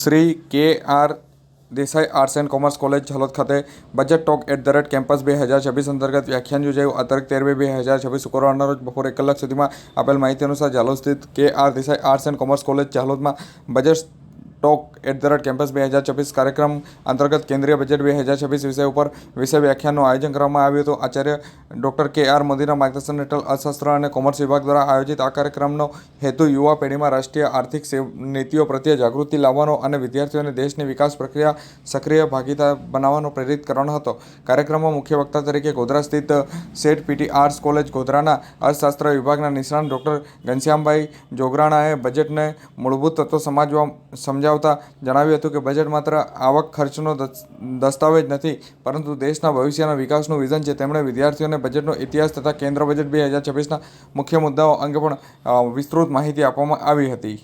Shri K R Desai arts and commerce college Zalod ખાતે budget talk at the rate campus બે હજાર છવ્વીસ અંતર્ગત વ્યાખ્યાન યોજાયું. આ તારીખ તેર બે બે હજાર છવ્વીસ શુક્રવારના રોજ બપોરે એક કલાક સુધીમાં આપેલ માહિતી અનુસાર જાલોદ સ્થિત K R Desai arts and commerce college જાલોદમાં budget talk at the rate campus બે હજાર છવ્વીસ કાર્યક્રમ અંતર્ગત કેન્દ્રીય બજેટ બે હજાર છવ્વીસ વિષય ઉપર વિષય વ્યાખ્યાનનું આયોજન કરવામાં આવ્યું હતું. આચાર્ય ડૉક્ટર કે આર મોદીના માર્ગદર્શન હેઠળ અર્થશાસ્ત્ર અને કોમર્સ વિભાગ દ્વારા આયોજિત આ કાર્યક્રમનો હેતુ યુવા પેઢીમાં રાષ્ટ્રીય આર્થિક નીતિઓ પ્રત્યે જાગૃતિ લાવવાનો અને વિદ્યાર્થીઓને દેશની વિકાસ પ્રક્રિયા સક્રિય ભાગીદાર બનાવવાનો પ્રેરિત કરવાનો હતો. કાર્યક્રમમાં મુખ્ય વક્તા તરીકે ગોધરા સ્થિત Sheth P T arts college ગોધરાના અર્થશાસ્ત્ર વિભાગના નિષ્ણાંત ડૉક્ટર ઘનશ્યામભાઈ જોગરાણાએ બજેટને મૂળભૂત તત્વો સમજવા સમજાવતા જણાવ્યું હતું કે બજેટ માત્ર આવક ખર્ચનો દસ્તાવેજ નથી, પરંતુ દેશના ભવિષ્યના વિકાસનું વિઝન છે. તેમણે વિદ્યાર્થીઓને બજેટનો ઇતિહાસ તથા કેન્દ્ર બજેટ બે હજાર છવ્વીસના મુખ્ય મુદ્દાઓ અંગે પણ વિસ્તૃત માહિતી આપવામાં આવી હતી.